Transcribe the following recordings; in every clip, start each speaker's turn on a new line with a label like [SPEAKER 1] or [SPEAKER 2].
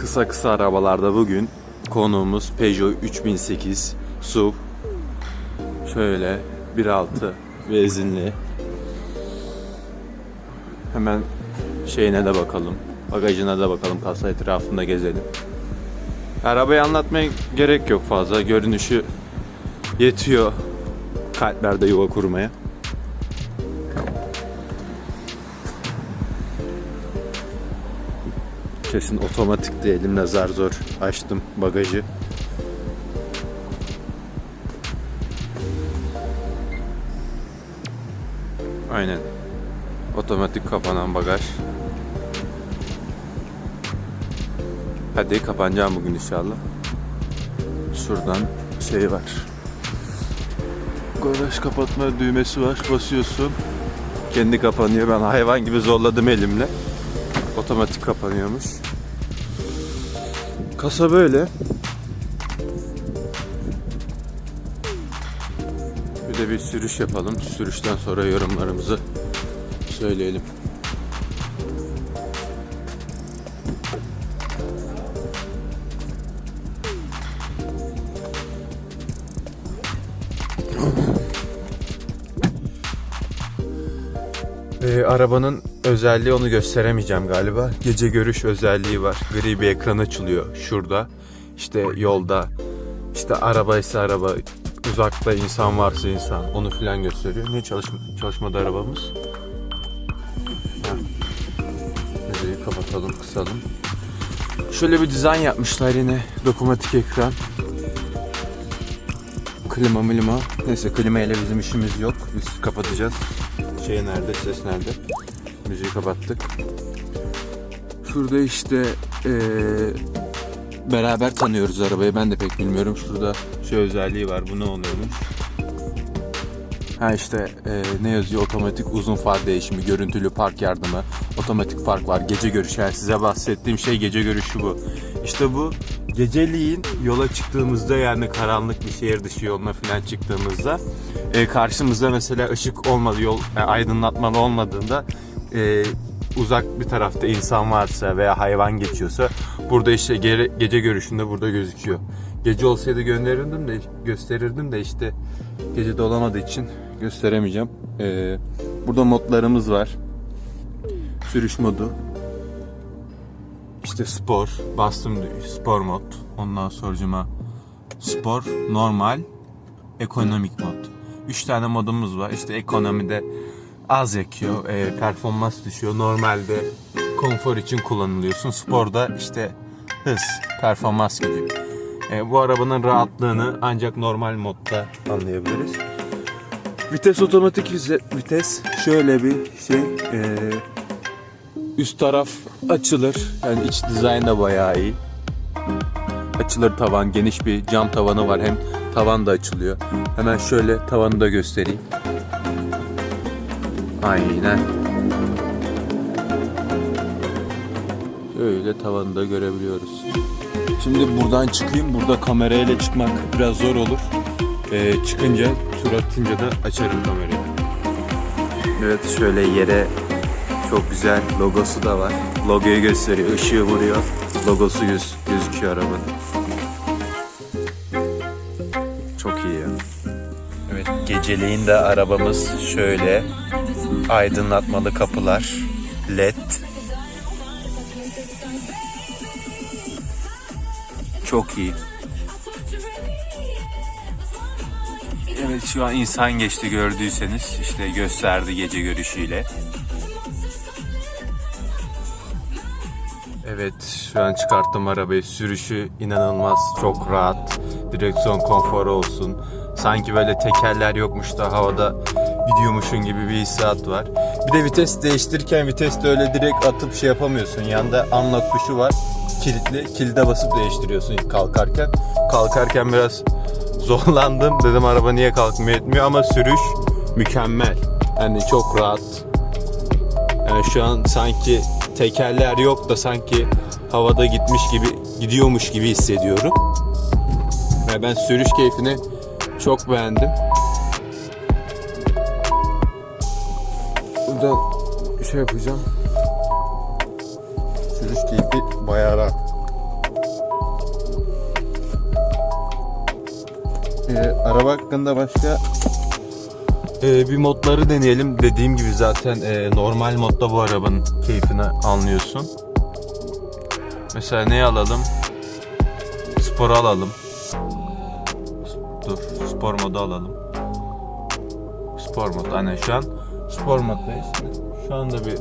[SPEAKER 1] Kısa kısa arabalarda bugün konuğumuz Peugeot 3008 SUV. Şöyle 1.6 benzinli. Hemen şeyine de bakalım. Bagajına da bakalım. Kasa etrafında gezelim. Arabayı anlatmaya gerek yok fazla. Görünüşü yetiyor kalplerde yuva kurmaya. Kesin otomatikti elimle zar zor açtım bagajı. Aynen. Otomatik kapanan bagaj. Hadi kapanacağım bugün inşallah. Şuradan şey var. Garaj kapatma düğmesi var. Basıyorsun. Kendi kapanıyor. Ben hayvan gibi zorladım elimle. Otomatik kapanıyormuş. Kasa böyle. Bir de bir sürüş yapalım. Sürüşten sonra yorumlarımızı söyleyelim. Ee, arabanın özelliği onu gösteremeyeceğim galiba. Gece görüş özelliği var. Gri bir ekran açılıyor şurada. İşte yolda, işte arabaysa araba, uzakta insan varsa insan onu filan gösteriyor. Niye çalışma, çalışmadı arabamız? Müziği kapatalım, kısalım. Şöyle bir dizayn yapmışlar yine. Dokunmatik ekran. Klima milima. Neyse klima ile bizim işimiz yok. Biz kapatacağız. Şey nerede? Ses nerede? Müziği kapattık. Şurada işte eee, beraber tanıyoruz arabayı. Ben de pek bilmiyorum. Şurada şey özelliği var. Bu ne oluyormuş? Ha işte eee, ne yazıyor? Otomatik uzun far değişimi, görüntülü park yardımı, otomatik park var, gece görüşü. Yani size bahsettiğim şey gece görüşü bu. İşte bu geceliğin yola çıktığımızda yani karanlık bir şehir dışı yoluna falan çıktığımızda e, karşımızda mesela ışık olmadı, yol e, aydınlatmalı olmadığında e, uzak bir tarafta insan varsa veya hayvan geçiyorsa burada işte gere- gece görüşünde burada gözüküyor. Gece olsaydı gönderirdim de gösterirdim de işte gece de olamadığı için gösteremeyeceğim. E, burada modlarımız var. Sürüş modu, işte spor, bastım spor mod. Ondan sonracıma spor, normal, ekonomik mod. Üç tane modumuz var. İşte ekonomide az yakıyor, e, performans düşüyor. Normalde konfor için kullanılıyorsun. Sporda işte hız, performans gibi. E, bu arabanın rahatlığını ancak normal modda anlayabiliriz. Vites otomatik vites şöyle bir şey. e, Üst taraf açılır. Yani iç dizayn da bayağı iyi. Açılır tavan, geniş bir cam tavanı var. Hem tavan da açılıyor. Hemen şöyle tavanı da göstereyim. Aynen. Şöyle tavanı da görebiliyoruz. Şimdi buradan çıkayım. Burada kamerayla çıkmak biraz zor olur. Ee, çıkınca, tur atınca da açarım kamerayı. Evet şöyle yere çok güzel logosu da var. Logoyu gösteriyor, ışığı vuruyor. Logosu göz, gözüküyor arabanın. Çok iyi ya. Evet, geceleyin de arabamız şöyle aydınlatmalı kapılar, led. Çok iyi. Evet şu an insan geçti gördüyseniz işte gösterdi gece görüşüyle. Evet şu an çıkarttım arabayı. Sürüşü inanılmaz çok rahat. Direksiyon konforu olsun. Sanki böyle tekerler yokmuş da havada gidiyormuşun gibi bir hissiyat var. Bir de vites değiştirirken viteste öyle direkt atıp şey yapamıyorsun. Yanında unlock tuşu var. Kilitli. Kilide basıp değiştiriyorsun kalkarken. Kalkarken biraz zorlandım. Dedim araba niye kalkmıyor etmiyor ama sürüş mükemmel. Yani çok rahat. Yani şu an sanki tekerler yok da sanki havada gitmiş gibi gidiyormuş gibi hissediyorum. Ve ben sürüş keyfini çok beğendim. Burada şey yapacağım. Sürüş keyfi bayağı rahat. Ee, araba hakkında başka ee, bir modları deneyelim. Dediğim gibi zaten e, normal modda bu arabanın keyfini anlıyorsun. Mesela ne alalım? Spor alalım. Dur, spor modu alalım. Spor modu. Aynen şu an spor moddayız. Şu anda bir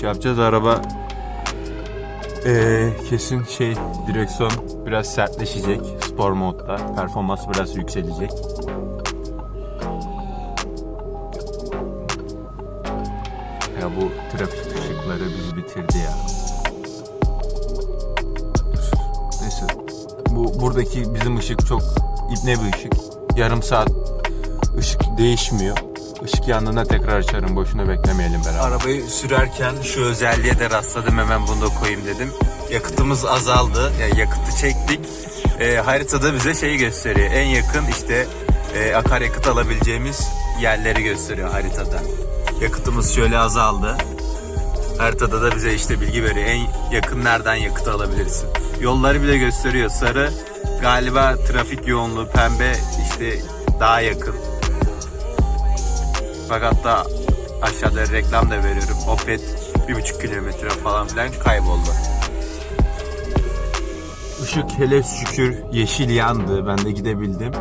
[SPEAKER 1] şey yapacağız. Araba ee, kesin şey direksiyon biraz sertleşecek spor modda. Performans biraz yükselecek. Ya bu trafik ışıkları bizi bitirdi ya. Neyse. Bu buradaki bizim ışık çok ibne bir ışık. Yarım saat ışık değişmiyor. Işık yandığında tekrar açarım. Boşuna beklemeyelim beraber. Arabayı sürerken şu özelliğe de rastladım. Hemen bunu da koyayım dedim. Yakıtımız azaldı. Yani yakıtı çektik. Ee, haritada bize şeyi gösteriyor. En yakın işte e, akaryakıt alabileceğimiz yerleri gösteriyor haritada. Yakıtımız şöyle azaldı. Haritada da bize işte bilgi veriyor. En yakın nereden yakıt alabilirsin. Yolları bile gösteriyor. Sarı galiba trafik yoğunluğu, pembe işte daha yakın. Fakat da aşağıda reklam da veriyorum. Opet bir buçuk kilometre falan filan kayboldu. Işık hele şükür yeşil yandı. Ben de gidebildim.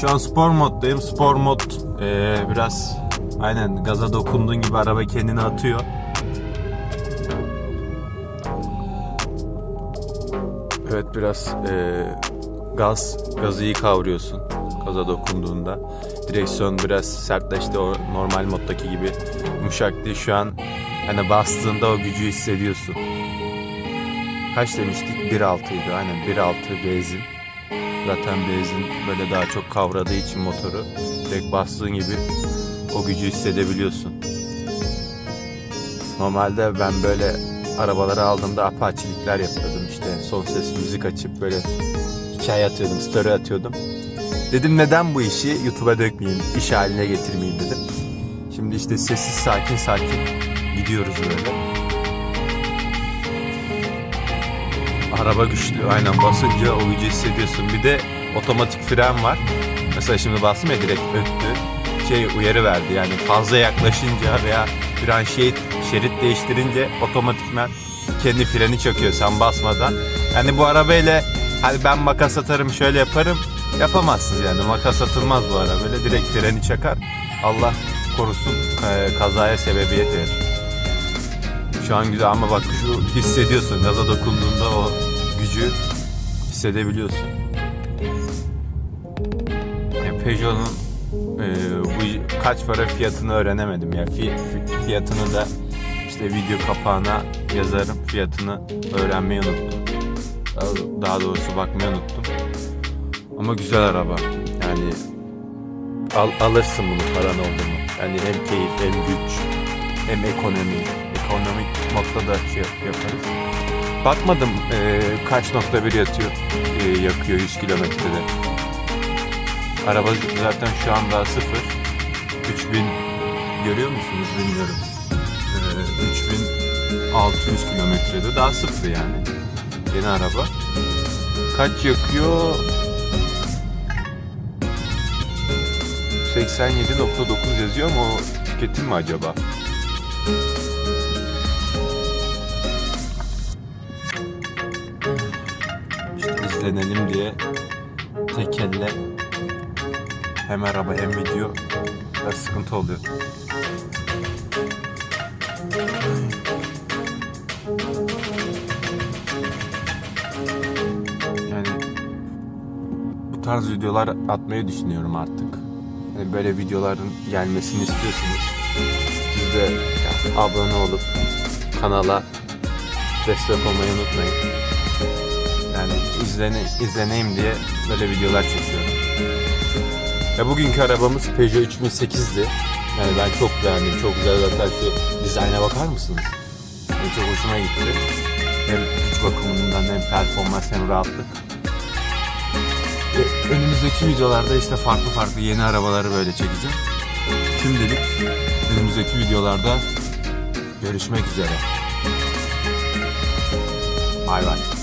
[SPEAKER 1] Şu an spor moddayım. Spor mod eee, biraz aynen gaza dokunduğun gibi araba kendini atıyor. Evet biraz eee, gaz, gazı iyi kavruyorsun gaza dokunduğunda. Direksiyon biraz sertleşti o normal moddaki gibi yumuşak. Şu an hani bastığında o gücü hissediyorsun. Kaç demiştik? 1.6'ydı aynen 1.6 benzin. Zaten benzin böyle daha çok kavradığı için motoru direkt bastığın gibi o gücü hissedebiliyorsun. Normalde ben böyle arabaları aldığımda apaçilikler yapıyordum işte son ses müzik açıp böyle hikaye atıyordum, story atıyordum. Dedim neden bu işi YouTube'a dökmeyeyim, iş haline getirmeyeyim dedim. Şimdi işte sessiz sakin sakin gidiyoruz böyle. Araba güçlü aynen basınca o gücü hissediyorsun. Bir de otomatik fren var. Mesela şimdi bastım ya direkt öttü. Şey uyarı verdi yani fazla yaklaşınca veya fren şerit, şerit değiştirince otomatikman kendi freni çöküyor sen basmadan. Yani bu arabayla hadi ben makas atarım şöyle yaparım yapamazsınız yani makas atılmaz bu arabayla direkt freni çakar. Allah korusun e, kazaya sebebiyet verir. Şu an güzel ama bak şu hissediyorsun gaza dokunduğunda o gücü hissedebiliyorsun. Peugeot'un e, bu kaç para fiyatını öğrenemedim ya. Fi- fi- fiyatını da işte video kapağına yazarım. Fiyatını öğrenmeyi unuttum. Daha doğrusu bakmayı unuttum. Ama güzel araba. Yani al, alırsın bunu paran oldu mu. Yani hem keyif hem güç hem ekonomi. Ekonomik modda da şey yaparız. Bakmadım e, kaç nokta bir yatıyor, e, yakıyor 100 kilometrede. Araba zaten şu an daha sıfır. 3000 görüyor musunuz bilmiyorum. E, 3600 kilometrede daha sıfır yani. Yeni araba. Kaç yakıyor? 87.9 yazıyor ama o tüketim mi acaba? İşte izlenelim diye tek elle hem araba hem video biraz sıkıntı oluyor. Yani bu tarz videolar atmayı düşünüyorum artık. Hani böyle videoların gelmesini istiyorsunuz. Siz de ya, abone olup kanala destek olmayı unutmayın. Yani izlene, izleneyim diye böyle videolar çekiyorum. Ve bugünkü arabamız Peugeot 3008'di. Yani ben çok beğendim. Çok güzel zaten şu dizayna bakar mısınız? Yani çok hoşuma gitti. Hem güç bakımından hem performans hem rahatlık. Önümüzdeki videolarda işte farklı farklı yeni arabaları böyle çekeceğim. Şimdilik önümüzdeki videolarda görüşmek üzere. Bay bay.